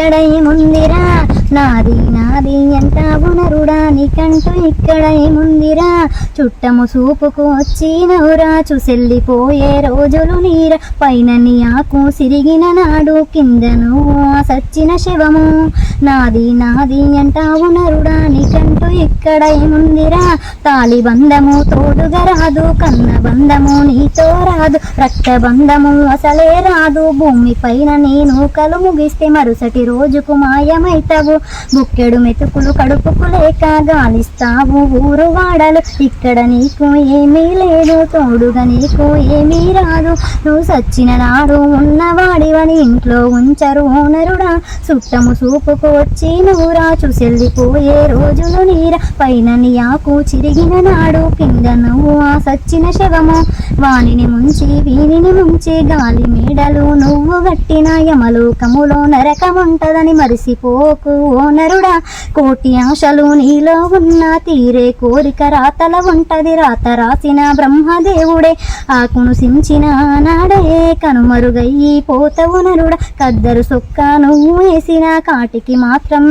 ఇక్కడై ముందిరా. నాది నాది ఎంత ఉనరుడా నీకంటూ ఇక్కడై ముందిరా. చుట్టము చూపుకు వచ్చినవురా చూసెళ్ళిపోయే రోజులు నీర. పైన నీ ఆకు సిరిగిన నాడు కిందను సచ్చిన శివము. నాది నాది ఎంత ఉనరుడా నీకంటూ ఇక్కడ ఏముందిరా? తాలి బంధము తోడుగా రాదు కన్న బంధము నీతో రాదు రక్త బంధము అసలే రాదు. భూమి పైన నేను కలు ముగిస్తే మరుసటి రోజుకు మాయమైతావు. బుక్కెడు మెతుకులు కడుపుకు లేక గాలిస్తావు ఊరు వాడలు. ఇక్కడ నీకు ఏమీ లేదు తోడుగా నీకు ఏమీ రాదు. నువ్వు సచ్చిన నాడు ఉన్నవాడివని ఇంట్లో ఉంచరు ఓనరుడా. చుట్టము చూపుకు వచ్చి నూరా. చూసెళ్ళిపోయే రోజులు నీర. పైన నీ ఆకు చిరిగిన నాడు కింద నువ్వు ఆ సచ్చిన శవము. వాణిని ముంచి వీనిని ముంచి గాలి మేడలు నువ్వు గట్టిన యమలోకములో నరకముంటదని మరిసిపోకు ఓనరుడా. కోటి ఆశలు నీలో ఉన్న తీరే కోరిక రాతల ఉంటది. రాత రాసిన బ్రహ్మదేవుడే. ఆకును సించిన నాడే కనుమరుగయ్యి పోతవు తప్పవునరుడా కద్దరు సొక్క నువ్వు వేసిన కాటికి మాత్రం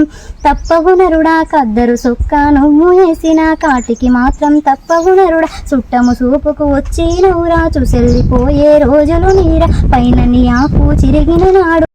తప్పవునరుడా కద్దరు సొక్క నువ్వు వేసిన కాటికి మాత్రం తప్పవునరుడా. చుట్టము చూపుకు వచ్చి నువ్వురా చూసెళ్ళిపోయే రోజులు నీరా పైన నీ ఆకు చిరిగిన నాడు.